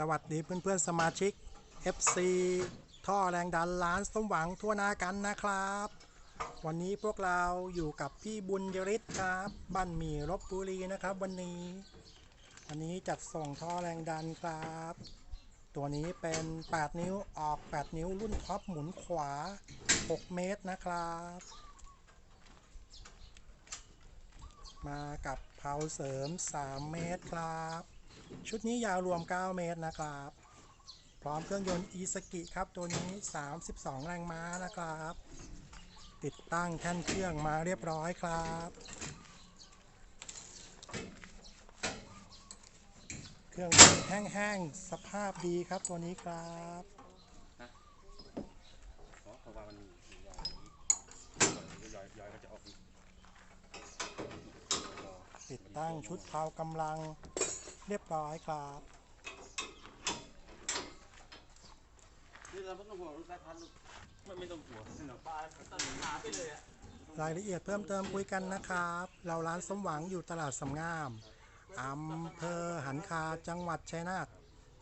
สวัสดีเพื่อนๆสมาชิก FC ท่อแรงดันล้านสมหวังทั่วหนากันนะครับ วันนี้พวกเราอยู่กับพี่บุญยริศครับบ้านหมี่ลบบุรีนะครับ วันนี้วันนี้จัดส่งท่อแรงดันครับ ตัวนี้เป็น 8 นิ้วออก 8 นิ้วรุ่นท็อปหมุนขวา 6 เมตรนะครับ มากับเพลาเสริม 3 เมตรครับ ชุดนี้ยาวรวม 9 เมตรนะครับ พร้อมเครื่องยนต์อีสกิครับตัวนี้ 32 แรงม้านะครับ ติดตั้งแท่นเครื่องมาเรียบร้อยครับ เครื่องยนต์แห้งๆ สภาพดีครับตัวนี้ครับเพราะเพราะว่ามันมียอยยอยยอยก็จะออกอีกติดตั้งชุดเผากำลัง เรียบร้อยครับนี่เราไม่ต้องห่วงรถได้พันลูกไม่ไม่ต้องห่วงเนาะปลาตัดขาไปเลยอะรายละเอียดเพิ่มเติมคุยกันนะครับ เราร้านสมหวังอยู่ตลาดสำงามอำเภอหันคาจังหวัดชัยนาท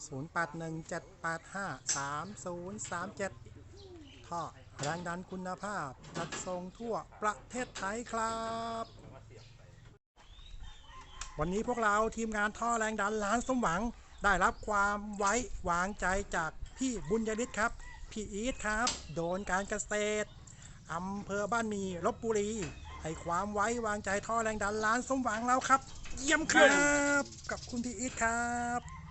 0817853037ท่อแรงดันคุณภาพจัดส่งทั่วประเทศไทยครับ วันนี้พวกเราทีมงานท่อแรงดันล้านสมหวัง ได้รับความไว้วางใจจากพี่บุญยริศครับ พี่อีทครับ โดนการเกษตรอำเภอบ้านมีลบบุรี ให้ความไว้วางใจท่อแรงดันล้านสมหวังแล้วครับ เยี่ยมครับ กับคุณพี่อีทครับ